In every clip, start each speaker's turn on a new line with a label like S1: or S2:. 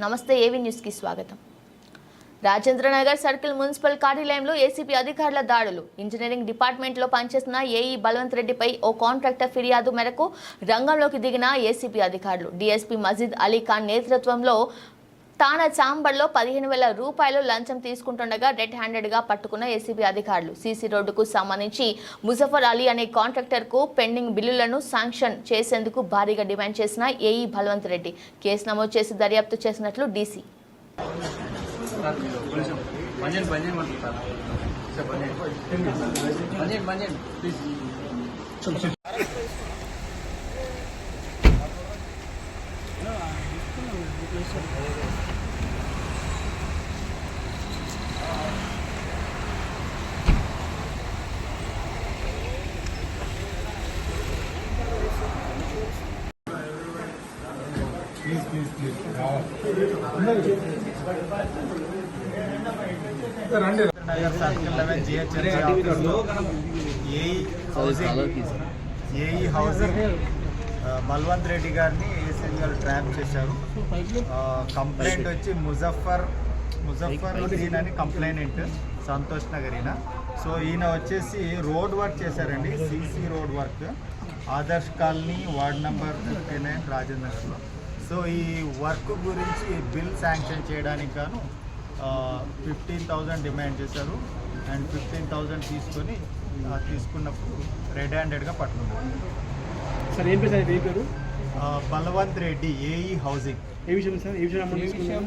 S1: నమస్తే ఏవి న్యూస్కి స్వాగతం. రాజేంద్రనగర్ సర్కిల్ మున్సిపల్ కార్యాలయంలో ఏసీపీ అధికారుల దాడులు. ఇంజనీరింగ్ డిపార్ట్మెంట్లో పనిచేస్తున్న ఏఈ బలవంత్ రెడ్డిపై ఓ కాంట్రాక్టర్ ఫిర్యాదు మేరకు రంగంలోకి దిగిన ఏసీపీ అధికారులు. డీఎస్పీ మజీద్ అలీ ఖాన్ నేతృత్వంలో తాన చాంబర్లో పదిహేను వేల రూపాయలు లంచం తీసుకుంటుండగా రెడ్ హ్యాండెడ్గా పట్టుకున్న ఏసీబీ అధికారులు. సీసీ రోడ్డుకు సంబంధించి ముజఫర్ అలీ అనే కాంట్రాక్టర్కు పెండింగ్ బిల్లులను శాంక్షన్ చేసేందుకు భారీగా డిమాండ్ చేసిన ఏఈ బలవంత్ రెడ్డి. కేసు నమోదు చేసి దర్యాప్తు చేసినట్లు డీసీ.
S2: బంజన్ బంజన్ ప్లీజ్. నగర్ సర్కిల్ లెవెన్ జిహెచ్ఎంసీ ఆఫీస్లో AE housing AE housing Balwant Reddy గారిని ఏసీబీ గారు ట్రాప్ చేశారు. కంప్లైంట్ వచ్చి ముజఫర్ ముజఫర్ ఉద్దీన్ అని కంప్లైనెంట్ సంతోష్ నగర్ ఈయన. సో ఈయన వచ్చేసి రోడ్ వర్క్ చేశారండి CC road work. Adarsh colony ward number fifty nine రాజేంద్రలో so ఈ వర్క్ గురించి బిల్ శాంక్షన్ చేయడానికి గాను ఫిఫ్టీన్ థౌజండ్ డిమాండ్ చేశారు. అండ్ ఫిఫ్టీన్ థౌజండ్ తీసుకొని తీసుకున్నప్పుడు రెడ్ హ్యాండెడ్గా పట్టుకున్నారు.
S3: సార్ ఏం పేరు సార్ ఏం పేరు?
S2: Balwant Reddy AE housing.
S3: ఏ విషయం సార్ ఏ విషయం?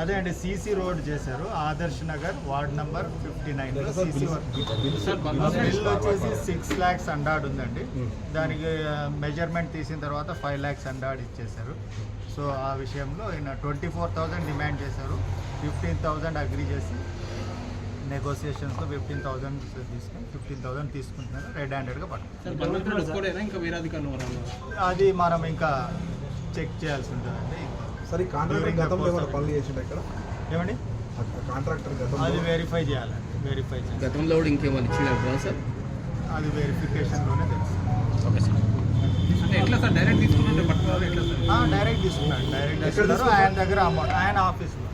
S2: అదే అండి సీసీ రోడ్ చేశారు Adarsh Nagar ward number fifty nine. CC work bill వచ్చేసి సిక్స్ ల్యాక్స్ అండాడ్ ఉందండి. దానికి మెజర్మెంట్ తీసిన తర్వాత ఫైవ్ ల్యాక్స్ అండాడ్ ఇచ్చేశారు. సో ఆ విషయంలో ఈయన ట్వంటీ ఫోర్ థౌజండ్ డిమాండ్ చేశారు. ఫిఫ్టీన్ థౌజండ్ అగ్రీ చేసి నెగోసియేషన్స్లో ఫిఫ్టీన్ థౌజండ్ తీసుకుని ఫిఫ్టీన్ థౌజండ్ తీసుకుంటున్నారు. రెడ్ హ్యాండెడ్గా
S3: ఎవరన్నా?
S2: అది మనం ఇంకా చెక్ చేయాల్సి ఉంటుందండి.
S4: సరే కాంట్రాక్టర్ గతంలో ఏమైనా పనులు చేసిండు ఇక్కడ?
S2: ఏమండి?
S4: కాంట్రాక్టర్ గతంలో?
S2: అది వెరిఫై చేయాలండి వెరిఫై చేయాలి.
S5: గతంలో కూడా ఇంకేమైనా ఇచ్చినట్టున్నా సార్?
S2: అది వెరిఫికేషన్లోనే తెలుసు.
S5: Okay sir.
S3: అంటే ఎట్లా సార్? డైరెక్ట్
S2: ఆ, డైరెక్ట్ తీసుకున్నాడు. డైరెక్ట్ ఆయన దగ్గర అమౌంట్ ఆయన ఆఫీస్లో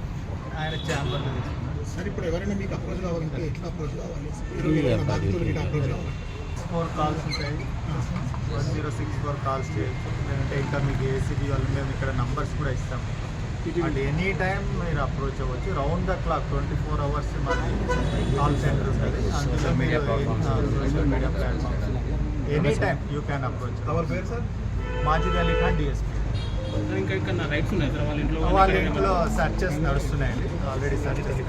S2: ఆయన ఛాంబర్లో తీసుకున్నారు.
S4: సార్ ఇప్పుడు ఎవరైనా మీకు అప్రోచ్ కావాలంటే ఎట్లా అప్రోచ్ కావాలి? అప్రోచ్
S2: ఫోర్ కాల్స్ ఉంటాయి. One zero six four calls చేయొచ్చు లేదంటే ఇంకా మీకు ఏసీబీ వాళ్ళు మేము ఇక్కడ నంబర్స్ కూడా ఇస్తాము. అండ్ ఎనీ టైం మీరు అప్రోచ్ అవ్వచ్చు. Round the clock twenty four hours మాది కాల్ సెంటర్ ఉంటుంది. అందులో మీరు social media platforms any time you can approach
S4: ఎవరి పేరు సార్
S2: మాజిద్ అలీ ఖాన్ డిఎస్పీ వాళ్ళ ఇంట్లో సర్చెస్ నడుస్తున్నాయండి. Already searches